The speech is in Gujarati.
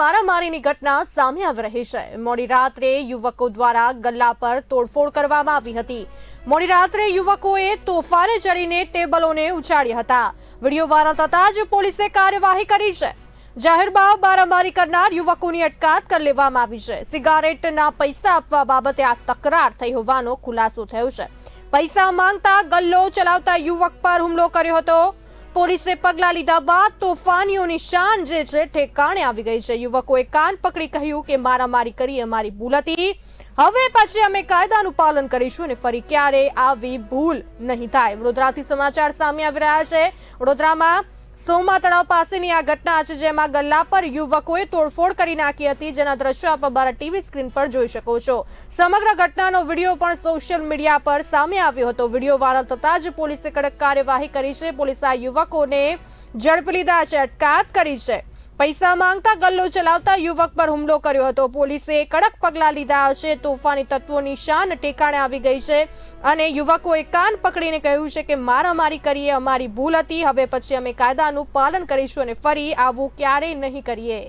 મારામારીની ઘટના સામે આવી રહી છે. મોડી રાત્રે યુવકો દ્વારા ગલ્લા પર તોડફોડ કરવામાં આવી હતી. મોડી રાત્રે યુવકોએ તોફાને ચડીને ટેબલોને ઉછાળ્યા હતા. વીડિયો વાયરલ થતાં જ પોલીસે કાર્યવાહી કરી છે. જાહેરમાં મારામારી કરનાર યુવકોની અટકાત કરી લેવામાં આવી છે. સિગારેટના પૈસા આપવા બાબતે આ તકરાર થઈ હોવાનો ખુલાસો થયો છે. પૈસા માંગતા ગલ્લો ચલાવતા યુવક પર હુમલો કર્યો હતો. પોલીસે પગલા લીધા બાદ તોફાનીઓની શાન જે છે ઠેકાણે આવી ગઈ છે. યુવકોએ કાન પકડી કહ્યું કે મારામારી કરી અમારી ભૂલ હતી. હવે પછી અમે કાયદાનું પાલન કરીશું અને ફરી ક્યારે આવી ભૂલ નહીં થાય. વડોદરાથી સમાચાર સામે આવી રહ્યા છે. વડોદરામાં સોમા તળાવ પાસેની આ ઘટના છે જેમાં ગલ્લા પર યુવકોએ તોડફોડ કરી નાખી હતી. જેના દ્રશ્યો આપ અમારા ટીવી સ્ક્રીન પર જોઈ શકો છો. સમગ્ર ઘટનાનો વીડિયો પણ સોશિયલ મીડિયા પર સામે આવ્યો હતો. વીડિયો વાયરલ થતાં જ પોલીસે કડક કાર્યવાહી કરી છે. પોલીસે આ યુવકોને ઝડપી લીધા છે, અટકાયત કરી છે. પૈસા માંગતા ગલ્લો ચલાવતા યુવક પર હુમલો કર્યો હતો. પોલીસે કડક પગલાં લીધા હશે. તોફાની તત્વોની શાન ટેકાણે આવી ગઈ છે અને યુવકોએ કાન પકડીને કહ્યું છે કે મારામારી કરીએ, અમારી ભૂલ હતી. હવે પછી અમે કાયદાનું પાલન કરીશું અને ફરી આવું ક્યારેય નહીં કરીએ.